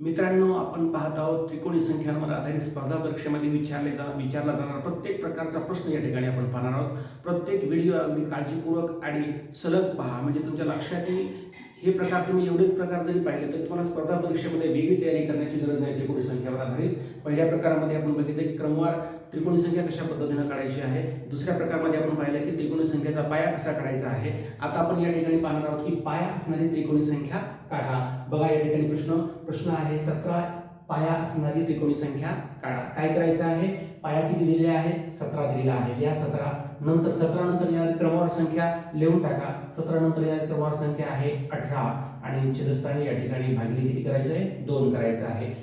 मित्रांनो आपण पाहत आहोत त्रिकोणी संख्यांवर आधारित स्पर्धा परीक्षेमध्ये विचारले जा विचारला जाणारा प्रत्येक प्रकारचा प्रश्न या ठिकाणी आपण पाहणार आहोत. प्रत्येक व्हिडिओ अगदी काळजीपूर्वक आणि सलग पहा. म्हणजे तुमच्या लक्षात येईल हे प्रकार तुम्ही एवढेच प्रकार जरी पाहिले तर तुम्हाला स्पर्धा परीक्षेमध्ये वेगळी तयारी करण्याची गरज नाही त्रिकोणी संख्यावर आधारित. पहिल्या प्रकारामध्ये आपण बघितलं की क्रमवार त्रिकोणी संख्या कशा पद्धतीनं काढायची आहे. दुसऱ्या प्रकारामध्ये आपण पाहिलं की त्रिकोणी संख्येचा पाया कसा काढायचा आहे. आता आपण या ठिकाणी पाहणार आहोत की पाया असणारी त्रिकोणी संख्या काढा. बघा या ठिकाणी प्रश्न प्रश्न आहे. सतरा पाया असणारी त्रिकोणी संख्या काढा. काय करायचं आहे? पाया किती दिलेले आहे सतरा दिलेला आहे. या सतरा नंतर सतरा नंतर येणारी क्रमवार संख्या लिहून टाका. सतरा नंतर येणारी क्रमवार संख्या आहे अठरा. आणि छेदस्थानी या ठिकाणी भागिले किती करायचं आहे? दोन करायचं आहे.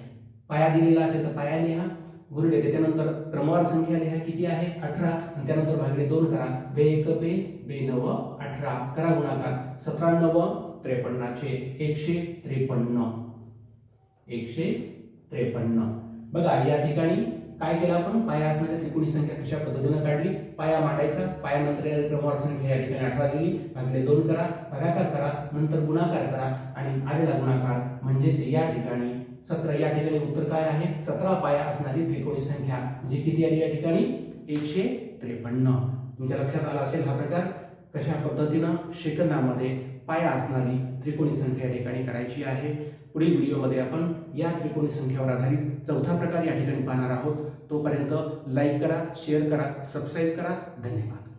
पाया दिलेला असेल तर पाया लिहा. गुरुडे त्याच्यानंतर क्रमवार संख्या लिहा. किती आहे? अठरा. आणि त्यानंतर भागिले दोन करा. बे एक बे बे नव अठरा. करा गुणाकार. सतरा नव त्रेपन्नाचे एकशे त्रेपन्न. एकशे त्रेपन्न. बघा या ठिकाणी काय केलं आपण? पाया असणारी त्रिकोणी संख्या कशा पद्धतीनं काढली? पाया मांडायचा पायानंतर येणारी क्रमवार संख्या या ठिकाणी अठरा दिली भागले दोन करा भागाकार करा नंतर गुणाकार करा आणि आलेला गुणाकार म्हणजेच या ठिकाणी सतरा. या ठिकाणी उत्तर काय आहे? सतरा पाया असणारी त्रिकोणी संख्या. म्हणजे किती आली या ठिकाणी? एकशे त्रेपन्न. तुमच्या लक्षात आला असेल हा प्रकार? कशा पद्धतीनं? सेकंदामध्ये पाया असणारी त्रिकोणी संख्या या ठिकाणी काढायची आहे. पुढील व्हिडिओमध्ये आपण या त्रिकोणी संख्येवर आधारित चौथा प्रकार या ठिकाणी पाहणार आहोत. तोपर्यंत लाईक करा शेअर करा सबस्क्राईब करा. धन्यवाद.